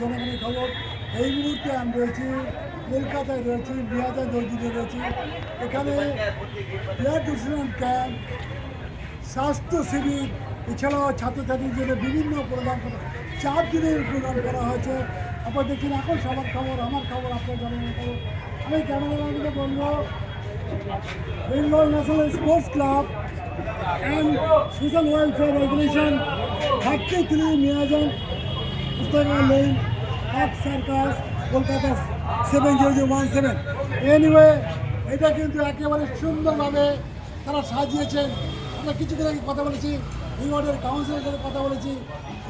জনগণের খবর। এই মুহূর্তে আমি রয়েছি, কলকাতায় রয়েছি বিহাজার দর্জিতে রয়েছি। এখানে ক্যাম্প, স্বাস্থ্য শিবির, এছাড়াও ছাত্রছাত্রীদের বিভিন্ন প্রোগ্রাম করা, চার দিনের প্রোগ্রাম করা হয়েছে। আপনার দেখছেন, এখন সবার খবর, আমার খবর, আপনার জনগণের খবর। আমি ক্যামেরাম্যানকে বলব Bengal national sports club and social welfare regulation thirty three Miajan Pustakalay lane এক সার্কাস, কলকাতা সেভেন এটা কিন্তু একেবারে সুন্দরভাবে তারা সাজিয়েছেন। আমরা কিছুক্ষণ আগে কথা বলেছি, এই ওয়ার্ডের কাউন্সিলের সাথে কথা বলেছি,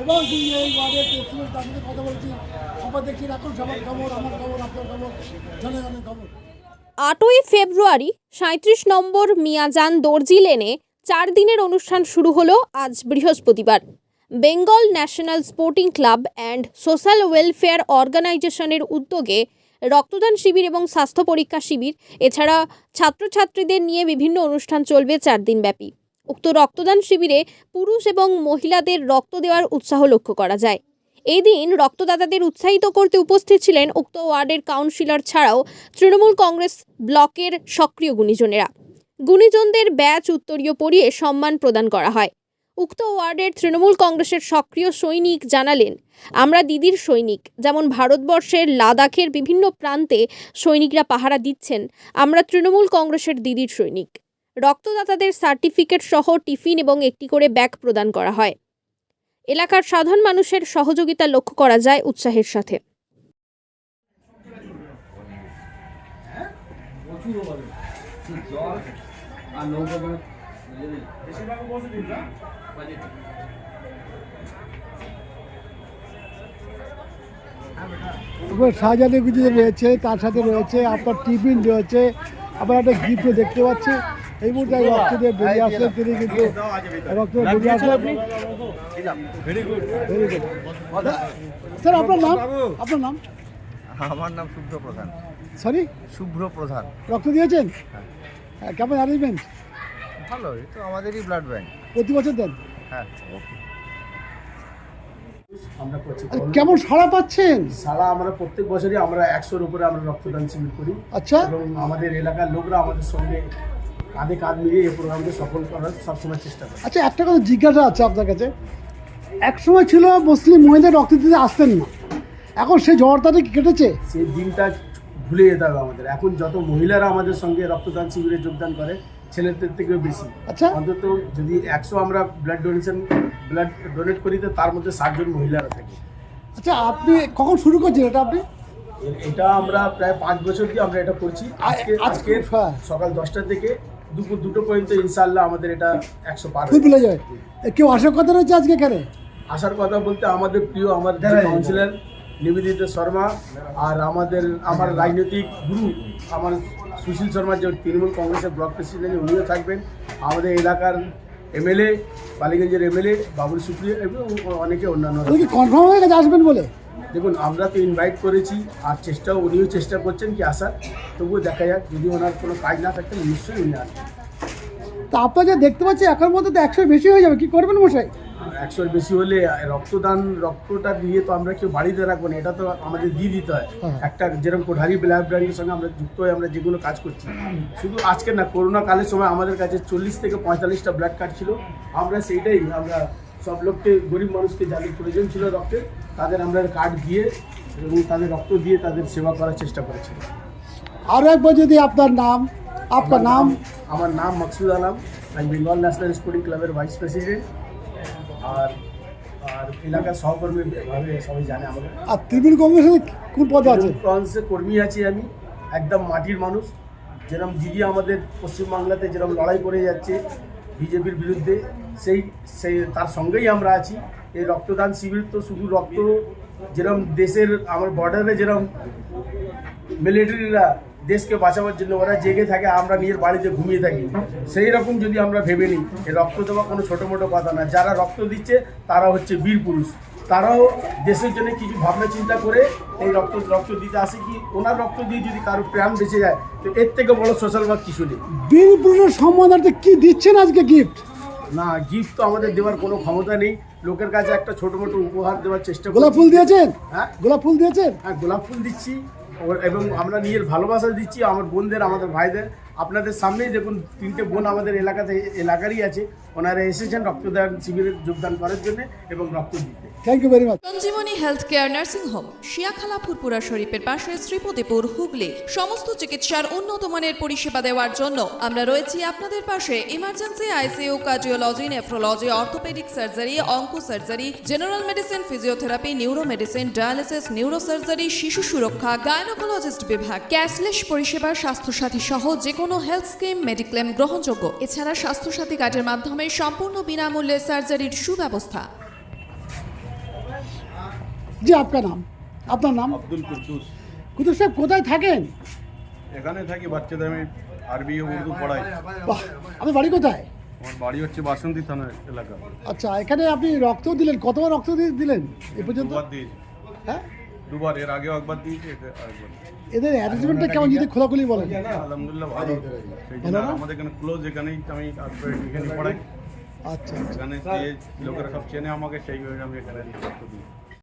এবং এই ওয়ার্ডের তার সাথে কথা বলেছি। দেখছি এখন সবার খবর, আমার খবর, আপনার খবর, জনগণের খবর। আটই ফেব্রুয়ারি সাঁত্রিশ নম্বর মিয়াজান দর্জি লেনে চার দিনের অনুষ্ঠান শুরু হলো আজ বৃহস্পতিবার। Bengal national sporting club and social welfare অর্গানাইজেশনের উদ্যোগে রক্তদান শিবির এবং স্বাস্থ্য পরীক্ষা শিবির, এছাড়া ছাত্রছাত্রীদের নিয়ে বিভিন্ন অনুষ্ঠান চলবে চার দিনব্যাপী উক্ত রক্তদান শিবিরে পুরুষ এবং মহিলাদের রক্ত দেওয়ার উৎসাহ লক্ষ্য করা যায়। এই দিন রক্তদাতাদের উৎসাহিত করতে উপস্থিত ছিলেন উক্ত ওয়ার্ডের কাউন্সিলর ছাড়াও তৃণমূল কংগ্রেস ব্লকের সক্রিয় গুণীজনেরা। গুণীজনদের ব্যাচ, উত্তরীয় পরিয়ে সম্মান প্রদান করা হয়। উক্ত ওয়ার্ডের তৃণমূল কংগ্রেসের সক্রিয় সৈনিক জানালেন, আমরা দিদির সৈনিক, যেমন ভারতবর্ষের লাদাখের বিভিন্ন প্রান্তে সৈনিকরা পাহারা দিচ্ছেন, আমরা তৃণমূল কংগ্রেসের দিদির সৈনিক। রক্তদাতাদের সার্টিফিকেট সহ টিফিন এবং একটি করে ব্যাগ প্রদান করা হয়। এলাকার সাধারণ মানুষের সহযোগিতা লক্ষ্য করা যায় উৎসাহের সাথে। শাহজাহানের কিছু রয়েছে তার সাথে রয়েছে আপনার টিফিন রয়েছে আবার একটা গিফটও দেখতে পাচ্ছি। এই মুহূর্তে রক্ত দিয়ে বেরিয়ে আসলেন তিনি কিন্তু রক্ত বেরিয়ে আসলেন। স্যার আপনার নাম? আপনার নাম? আমার নাম শুভ্র প্রধান সরি শুভ্র প্রধান রক্ত দিয়েছেন? হ্যাঁ, কেমন অ্যারেঞ্জমেন্ট ভালো এই তো আমাদেরই ব্লাড ব্যাংক প্রতি বছর দেন? হ্যাঁ। আমরা করছি কেমন সাড়া পাচ্ছেন? সারা আমরা প্রত্যেক বছরই আমরা একশোর উপরে আমরা রক্তদান শিবির করি। আচ্ছা। এবং আমাদের এলাকার লোকরা আমাদের সঙ্গে কাঁধে কাঁধ মিলিয়ে এই প্রোগ্রামকে সফল করার সবসময় চেষ্টা করে। আচ্ছা একটা কথা জিজ্ঞাসা আছে আপনার কাছে। এক সময় ছিল মুসলিম মহিলা রক্ত দিতে আসতেন না। এখন সেই কি কেটেছে? সেই দিনটা ভুলে যেতে হবে আমাদের। এখন যত মহিলারা আমাদের সঙ্গে রক্তদান শিবিরে যোগদান করে ছেলেদের থেকেও বেশি। আচ্ছা। অন্তত যদি একশো আমরা ব্লাড ডোনেশন ব্লাড ডোনেট করি তো তার মধ্যে ষাটজন মহিলারা থাকে। আচ্ছা আপনি কখন শুরু করছেন এটা আপনি? এটা আমরা প্রায় পাঁচ বছর দিয়ে আমরা এটা করছি। আজকে আজকে- হ্যাঁ। সকাল দশটা থেকে দুপুর দুটো পর্যন্ত ইনশাল্লাহ আমাদের এটা একশো পার হয়ে ভুলে যায় কেউ আসার কথা রয়েছে আজকে এখানে? আসার কথা বলতে আমাদের প্রিয় আমার কাউন্সিলর নিবেদিত শর্মা আর আমাদের আমার রাজনৈতিক গুরু আমার সুশীল শর্মা যে তৃণমূল কংগ্রেসের ব্লক প্রেসিডেন্ট উনিও থাকবেন। আমাদের এলাকার এমএলএ বালিগঞ্জের এমএলএ বাবুল সুপ্রিয় এবং অনেকে অন্যান্য কনফার্ম হয়ে গেছে আসবেন বলে? দেখুন আমরা তো ইনভাইট করেছি আর চেষ্টাও উনিও চেষ্টা করছেন কি আসার তবুও দেখা যাক যদি ওনার কোনো কাজ না থাকে নিশ্চয়ই উনি আসবেন। তা আপনার যা দেখতে পাচ্ছি এখন মধ্যে তো একশো বেশি হয়ে যাবে কি করবেন মশাই? একশোর বেশি হলে রক্তদান রক্তটা দিয়ে তো আমরা কেউ বাড়িতে রাখব না এটা তো আমাদের দিয়ে দিতে হয়। হ্যাঁ। একটা যেরকম কোঠারি ব্লাড ব্যাংকের সঙ্গে আমরা যুক্ত হয়ে আমরা যেগুলো কাজ করছি। শুধু আজকে না করোনা কালের সময় আমাদের কাছে চল্লিশ থেকে পঁয়তাল্লিশটা ব্লাড কার্ড ছিল। আমরা সেইটাই আমরা সব লোককে গরিব মানুষকে যাদের প্রয়োজন ছিল রক্তের তাদের আমরা কার্ড দিয়ে এবং তাদের রক্ত দিয়ে তাদের সেবা করার চেষ্টা করেছি। আরও একবার যদি আপনার নাম আপনার নাম? আমার নাম মকসুদ আলম। আমি বেঙ্গল ন্যাশনাল স্পোর্টিং ক্লাবের ভাইস প্রেসিডেন্ট আর আর এলাকার সহকর্মী ভাবে সবাই জানে আমাকে আর তৃণমূল কংগ্রেসের কোন পদে আছে? কংগ্রেসের কর্মী আছি আমি একদম মাটির মানুষ। যেরকম দিদি আমাদের পশ্চিমবাংলাতে যেরকম লড়াই করে যাচ্ছে বিজেপির বিরুদ্ধে সেই সেই তার সঙ্গেই আমরা আছি। এই রক্তদান শিবির তো শুধু রক্ত যেরকম দেশের আমার বর্ডারে যেরকম মিলিটারিরা দেশকে বাঁচাবার জন্য ওরা জেগে থাকে আমরা নিজের বাড়িতে ঘুমিয়ে থাকি। সেই রকম যদি আমরা ভেবে নিই রক্ত দেওয়া কোনো ছোটো মোটো কথা না। যারা রক্ত দিচ্ছে তারা হচ্ছে বীর পুরুষ। তারাও দেশের জন্য কিছু ভাবনা চিন্তা করে এই রক্ত রক্ত দিতে আসে কি? ওনার রক্ত দিয়ে যদি কারও প্রাণ বেঁচে যায় তো এর থেকে বড় সোশ্যাল ওয়ার্ক কিছু নেই। বীর পুরুষের সম্মানার্থে কি দিচ্ছেন আজকে গিফট না গিফট তো আমাদের দেওয়ার কোনো ক্ষমতা নেই। লোকের কাছে একটা ছোট মোটো উপহার দেওয়ার চেষ্টা গোলাপ ফুল দিয়েছেন? হ্যাঁ? গোলাপ ফুল দিয়েছেন? হ্যাঁ গোলাপ ফুল দিচ্ছি। এবং আমরা নিজের ভালোবাসা দিচ্ছি আমার বোনদের আমাদের ভাইদের। আপনাদের সামনেই দেখুন তিনটে বোন আমাদের এলাকাতে এলাকারই আছে। ওনারা এসেছেন রক্তদান শিবিরে যোগদান করার জন্য এবং রক্ত দিতে। Thank you very much Sanjibani health care nursing home Shiyakhala Furfura শরীফের পাশে শ্রীপতিপুর হুগলি। সমস্ত চিকিৎসার উন্নত মানের পরিষেবা দেওয়ার জন্য আমরা রয়েছি আপনাদের পাশে। Emergency ICU cardiology nephrology orthopaedic surgery onco surgery general medicine physiotherapy neuro medicine dialysis neuro surgery শিশু সুরক্ষা গাইনোকোলজিস্ট বিভাগ। ক্যাশলেস পরিষেবা স্বাস্থ্যসাথী সহ যে কোনো হেলথ স্কিম মেডিক্লেম গ্রহণযোগ্য। এছাড়া স্বাস্থ্যসাথী কার্ডের মাধ্যমে সম্পূর্ণ বিনামূল্যে সার্জারির সুব্যবস্থা। জি আপনার নাম? আপনার নাম? আব্দুল কুদ্দুস। কুতুব সাহেব কোথায় থাকেন? এখানে থাকি বাচ্চাদের আমি আরবি ও উর্দু পড়াই। বাহ আপনার বাড়ি কোথায়? আমার বাড়ি হচ্ছে বাসন্তী থানা এলাকা। আচ্ছা এখানে আপনি রক্ত দিলেন। কতবার রক্ত দিয়ে দিলেন? এ পর্যন্ত? দুবার দিয়েছি। হ্যাঁ? দুবার এর আগেও একবার দিয়েছি এতে আরেকবার এদের অ্যারেঞ্জমেন্টটা কেমন যদি খোলাখুলি বলেন? আলহামদুলিল্লাহ ভালো। সেই জন্য আমাদের এখানে ক্লোজ এখানেই আমি এখানে পড়াই। আচ্ছা আচ্ছা। এখানে যে লোকেরা সব চেনে আমাকে সেইভাবে আমি এখানে দিই